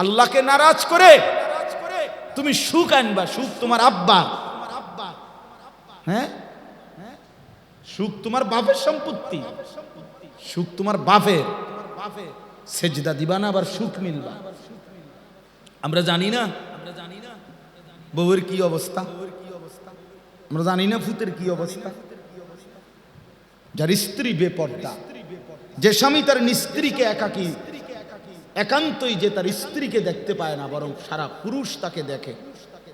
আল্লাহকে নারাজ করে তুমি সুখ আনবা, সুখ তোমার আব্বা। হ্যাঁ? সুখ তোমার বাপের সম্পত্তি, সুখ তোমার বাপের। সেজদা দিবা না, আবার সুখ মিলবা। আমরা জানি না বউয়ের কি অবস্থা। আমরা জানি না ফুতের কি অবস্থা। যার স্ত্রী বেপর্দা। যে স্বামী তার স্ত্রীকে একাকী একান্তই যে তার স্ত্রীকে দেখতে পায় না, বরং সারা পুরুষ তাকে দেখে।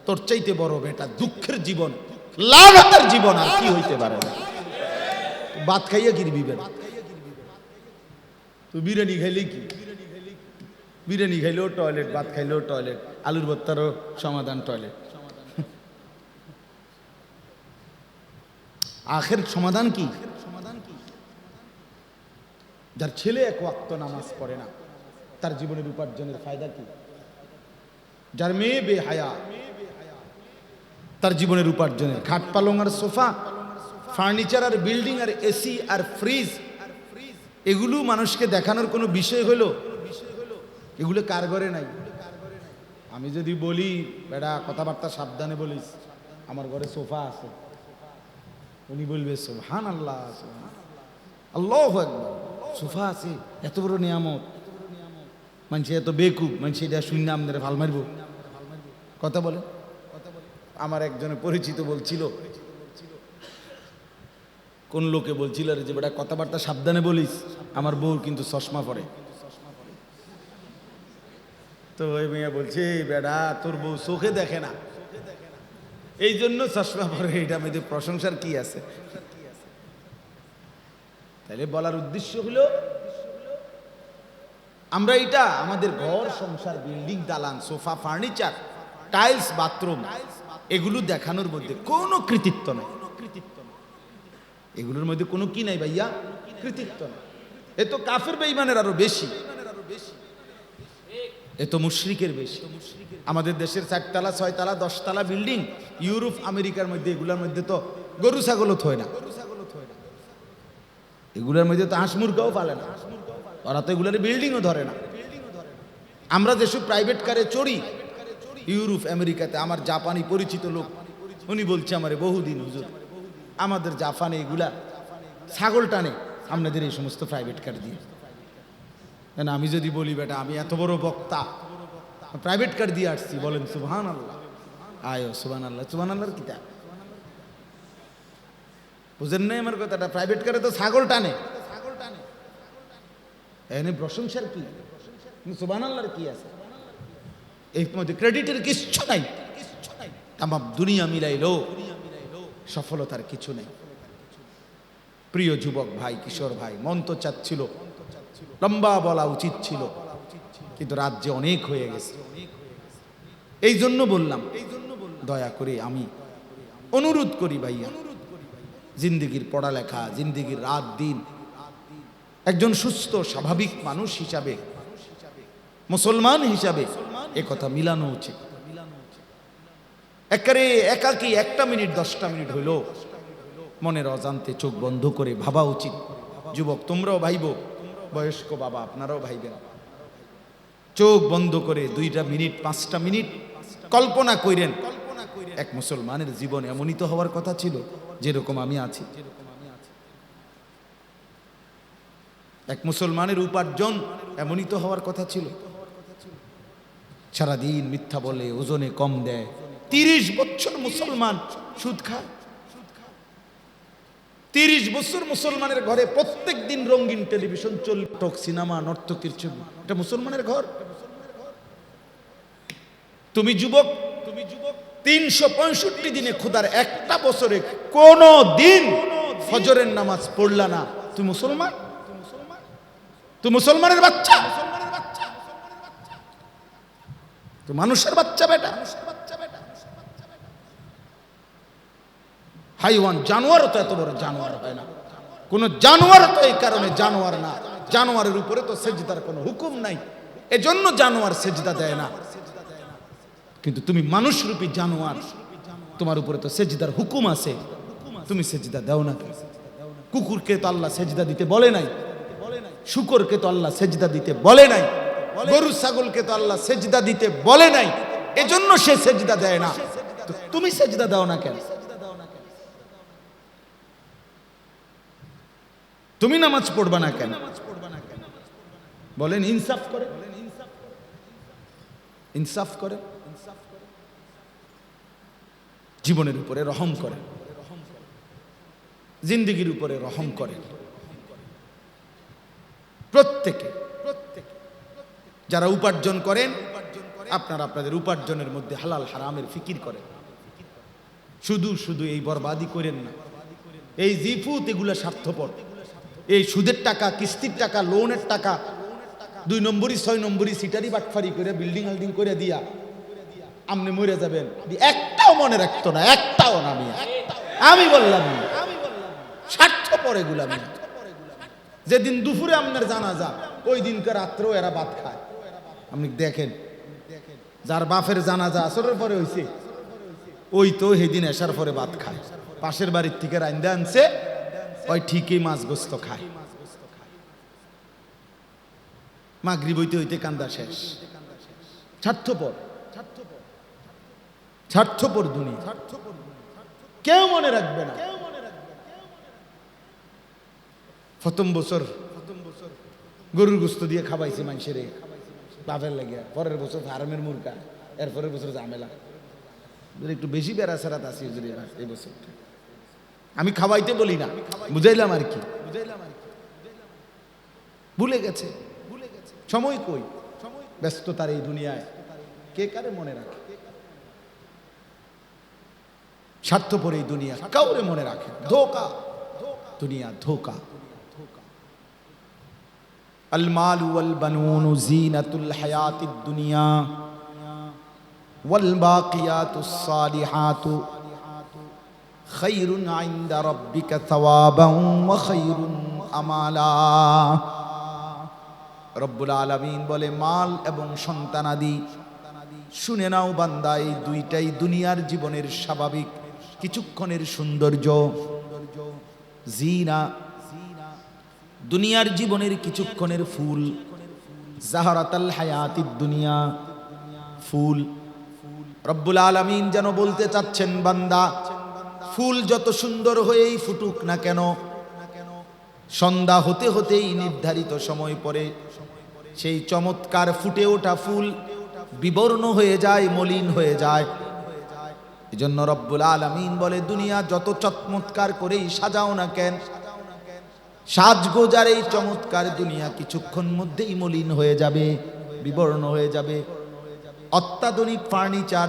তোর চাইতে বড় বেটা দুঃখের জীবন লাগাতার জীবন আর কি হইতে পারে না। ভাত খাইয়া গিরবি বেটা। তো বিরিয়ানি খাইলে কি? বিরিয়ানি খাইলেও টয়লেট, ভাত খাইলেও টয়লেট, আলুর ভর্তারও সমাধান টয়লেট। আখের সমাধান কি? যার ছেলে এক ওয়াক্ত নামাজ পড়ে না তার জীবনের উপার্জনের ফায়দা কি? যার মেয়ে বেহায়া, তার জীবনের উপার্জনের খাট পালং আর সোফা, ফার্নিচার আর বিল্ডিং আর এসি আর ফ্রিজ, এগুলো মানুষকে দেখানোর কোনো বিষয় হলো? এগুলো কার ঘরে নাই? আমি যদি বলি বেটা কথাবার্তা সাবধানে বলিস, আমার ঘরে সোফা আছে। উনি বলবে সোহান আল্লাহ আল্লাহ সোফা আছে, এত বড় নিয়ামত। মানুষ এত বেকুব মানুষ এটা শূন্য আমাদের ভালো মারব। কথা বলে আমার একজনে পরিচিত বলছিল, কোন লোকে বলছিল যে বেটা কথাবার্তা সাবধানে বলিস, আমার বউ কিন্তু চশমা পরে। তো ওই মেয়ে বলছে, "এই বেটা, তোর বউ চোখে দেখে না। এই জন্য চশমা পরে, এটা মেয়েদের প্রশংসার কি আছে? তাহলে বলার উদ্দেশ্য হলো আমরা এটা আমাদের ঘর, সংসার, বিল্ডিং, দালান, সোফা, ফার্নিচার, টাইলস, বাথরুম, এগুলো দেখানোর মধ্যে কোনো কৃতিত্ব নাই। এগুলোর মধ্যে কোনো কি নাই ভাইয়া? কৃতিত্ব নাই। এ তো কাফের বেইমানের আরও বেশি। এ তো মুশরিকের বেশি। আমাদের দেশের চারতলা, ছয়তলা, দশতলা বিল্ডিং ইউরোপ, আমেরিকার মধ্যে, এগুলোর মধ্যে তো গরু ছাগলও থয় না। এগুলোর মধ্যে তো হাঁস মুরগাও পালে না। ওরা তো এগুলোর বিল্ডিংও ধরে না। আমরা যেসব প্রাইভেট কারে চড়ি, ইউরোপ, আমেরিকাতে, আমার জাপানি পরিচিত লোক, উনি বলছে আমার, বহুদিন হুজুর, আমাদের জাপানে এগুলা ছাগল টানে, আপনাদের এই সমস্ত প্রাইভেট কার দিয়ে। না আমি যদি বলি, বেটা, আমি এত বড় বক্তা প্রাইভেট কার দিয়ে আসছি। বলেন সুবহান আল্লাহ আয়ো সুবহান আল্লাহ সুবহান আল্লাহর কিতাব। বুঝেন নাই আমার কথাটা? প্রাইভেট কারে তো ছাগল টানে। এনে প্রশংসার কি? সুবহান আল্লাহর কি আছে? এই মধ্যে ক্রেডিটের কিচ্ছু নাই। তামাম দুনিয়া মিলাইলো। সফলতার কিছু নেই। প্রিয় যুবক ভাই, কিশোর ভাই, মন তো চাচ্ছিল। লম্বা বলা উচিত ছিল। কিন্তু রাজ্যে অনেক হয়ে গেছে। এই জন্য বললাম, দয়া করে আমি অনুরোধ করি ভাইয়া, জিন্দিগির পড়ালেখা, জিন্দিগির রাত দিন একজন সুস্থ, স্বাভাবিক মানুষ হিসাবে, মুসলমান হিসাবে এ কথা মিলানো উচিত। একারে একাকি একটা মিনিট, দশটা মিনিট হইল, মনের অজান্তে চোখ বন্ধ করে ভাবা উচিত। যুবক, তোমরাও ভাইব, বয়স্ক বাবা, আপনারাও ভাইবেন। চোখ বন্ধ করে দুইটা মিনিট, পাঁচটা মিনিট কল্পনা কইরেন। এক মুসলমানের জীবন এমনই তো হওয়ার কথা ছিল, যেরকম আমি আছি। এক মুসলমানের উপার্জন এমনই তো হওয়ার কথা ছিল। সারাদিন মিথ্যা বলে, ওজনে কম দেয়। তিরিশ বছর মুসলমান সুদ খায়। তিরিশ বছর মুসলমানের ঘরে প্রত্যেক দিন রঙিন টেলিভিশন চল টক সিনেমা, নর্তকীর ছবি। এটা মুসলমানের ঘর। তুমি যুবক তুমি যুবক তিনশো পঁয়ষট্টি দিনে খুদার একটা বছরে কোন দিন ফজরের নামাজ পড়লা না। তুমি মুসলমান? তুই মুসলমানের বাচ্চা। তুই মানুষের বাচ্চা বেটা। হাইওয়ান, জানোয়ারও তো এত বড় জানোয়ার হয় না। কোন জানোয়ার তো এই কারণে জানোয়ার না। জানোয়ারের উপরে তো সেজদার কোনো হুকুম নাই। এজন্য জানোয়ার সেজদা দেয় না। কিন্তু তুমি মানুষরূপী জানোয়ার। তোমার উপরে তো সেজদার হুকুম আছে। তুমি সেজদা দাও না? কুকুরকে তো আল্লাহ সেজদা দিতে বলে নাই। শুকরকে তো আল্লাহ সেজদা দিতে বলে নাই গরু ছাগলকে তো আল্লাহ সেজদা দিতে বলে নাই, এজন্য সে সেজদা দেয় না। তুমি সেজদা দাও না কেন? তুমি নামাজ পড়বা না কেন? বলেন, ইনসাফ করে। ইনসাফ করে। জীবনের উপরে রহম করে। জিন্দগির উপরে রহম করে। প্রত্যেকে প্রত্যেকে যারা উপার্জন করেন, আপনারা আপনাদের উপার্জনের মধ্যে হালাল হারামের ফিকির করেন। শুধু শুধু এই বরবাদি করেন না। এই জিফুত এগুলো স্বার্থপর। এই সুদের টাকা, কিস্তির টাকা, লোনের টাকা, দুই নম্বরই, ছয় নম্বরই সিটারি বাটফারি করে, বিল্ডিং হাল্ডিং করে দিয়া আপনি মরে যাবেন। একটাও মনে রাখতো না, একটাও না আমি। আমি বললাম। স্বার্থপর এগুলা আমি। যেদিন দুপুরে আপনার জানা যা ওই দিনকে রাত্রেও এরা ভাত খায়। আপনি দেখেন, যার বাপের জানাজা আসরের পরে হইছে, ওই তো সেদিন এসার পরে ভাত খায়। পাশের বাড়ির থেকে রান্দা আনছে, ওই ঠিকই মাছ গোস্ত খায়। মাগরি বইতে হইতে কান্দা শেষ। স্বার্থপর। স্বার্থপর দুনিয়া। কেউ মনে রাখবে না। প্রথম বছর গরুর গোস্ত দিয়ে খাবাইছি মানুষের বাপের লাগিয়া পরের বছর ফার্মের মুরগা এর পরের বছর ঝামেলা। একটু বেশি বেড়া সেরাত আসি এবার এই বছরটা আমি খাওয়াইতে বলি না। বুঝাইলাম আর কি। ভুলে গেছে। ভুলে গেছে সময় কই? ব্যস্ততার এই দুনিয়ায়। কে কারে মনে রাখে? স্বার্থপর এই দুনিয়া কাউরে মনে রাখে। ধোকা। দুনিয়া ধোকা। المال والبنون زينة الحياة الدنيا والباقيات الصالحات خير عند ربك ثوابا وخير আমালা রব্বুল আলামিন বলে মাল এবং সন্তানাদি শুনে নাও বান্দা এই দুইটাই দুনিয়ার জীবনের স্বাভাবিক কিছুক্ষণের সৌন্দর্য জিনা দুনিয়ার জীবনের কিছুক্ষণের ফুল। জাহারাতাল হায়াতিদ দুনিয়া, ফুল। রব্বুল আলামিন যেন বলতে চাচ্ছেন, বান্দা, ফুল যত সুন্দর হয়েই ফুটুক না কেন, সন্ধ্যা হতে হতেই নির্ধারিত সময় পরে সেই চমৎকার ফুটে ওঠা ফুল বিবর্ণ হয়ে যায়, মলিন হয়ে যায়। এজন্য রব্বুল আলামিন বলে, দুনিয়া যত চমৎকার করেই সাজাও না কেন সাজগোজার এই চমৎকার দুনিয়া কিছুক্ষণ মধ্যেই মলিন হয়ে যাবে, বিবর্ণ হয়ে যাবে। অত্যাধুনিক ফার্নিচার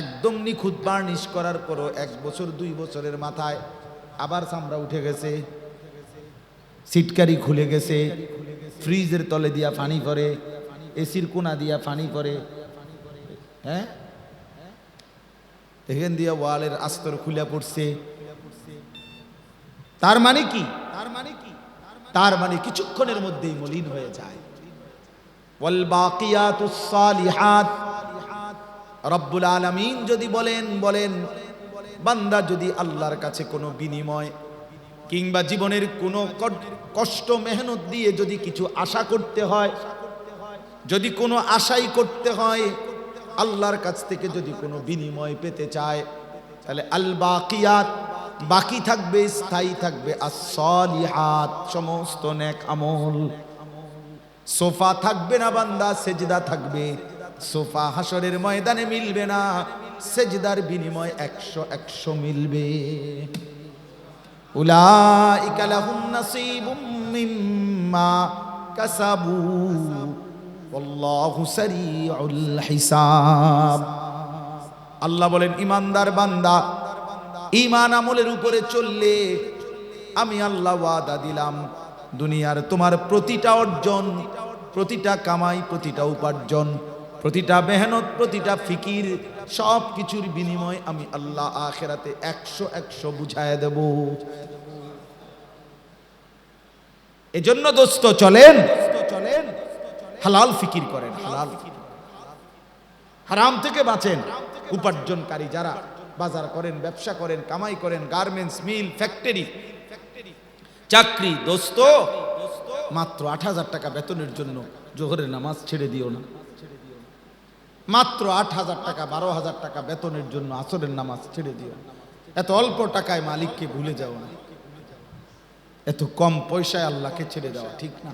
একদম নিখুঁত বার্নিশ করার পরও এক বছর, দুই বছরের মাথায় আবার চামড়া উঠে গেছে সিটকারি খুলে গেছে, ফ্রিজের তলে দিয়া পানি পরে এসির কোনা দিয়া পানি পরে হ্যাঁ? এখান দিয়া ওয়ালের আস্তর খুলে পড়ছে। তার মানে কি? তার মানে কি তার মানে কিছুক্ষণের মধ্যেই মলিন হয়ে যায়। রব্বুল আলামিন যদি বলেন বলেন, বান্দা যদি আল্লাহর কাছে কোনো বিনিময় কিংবা জীবনের কোনো কষ্ট, মেহনত দিয়ে যদি কিছু আশা করতে হয়, যদি কোনো আশাই করতে হয়, আল্লাহর কাছ থেকে যদি কোনো বিনিময় পেতে চায়, তাহলে আল বাকিয়াত বাকি থাকবে, স্থায়ী থাকবে। আসলিহাত সমস্ত নেক আমল। সোফা থাকবে না বান্দা, সেজদা থাকবে। সোফা হাসরের ময়দানে মিলবে না, সেজদার বিনিময় একশো একশো মিলবে। উলাইকা নাসীবুম মিম্মা কাসাবু, ওয়াল্লাহু সারিউল হিসাব। আল্লাহ বলেন, ইমানদার বান্দা ইমান আমলের উপরে চললে আমি আল্লাহ ওয়াদা দিলাম, দুনিয়ার তোমার প্রতিটা অর্জন, প্রতিটা কামাই, প্রতিটা উপার্জন, প্রতিটা মেহনত, প্রতিটা ফিকির সব কিছুর বিনিময় আমি আল্লাহ আখেরাতে একশো একশো বুঝায় দেব। এজন্য দোস্ত চলেন চলেন হালাল ফিকির করেন, হালাল হারাম থেকে বাঁচেন, উপার্জনকারী যারা বাজার করেন ব্যবসা করেন কামাই করেন গার্মেন্টস মিল ফ্যাক্টরি চাকরি দোস্ত। মাত্র আট হাজার টাকা বেতনের জন্য জোহরের নামাজ ছেড়ে দিও না। মাত্র আট হাজার টাকা বারো হাজার টাকা বেতনের জন্য আসরের নামাজ ছেড়ে দিও। না। এত অল্প টাকায় মালিককে ভুলে যাও না। এত কম পয়সায় আল্লাহকে ছেড়ে দেওয়া ঠিক না।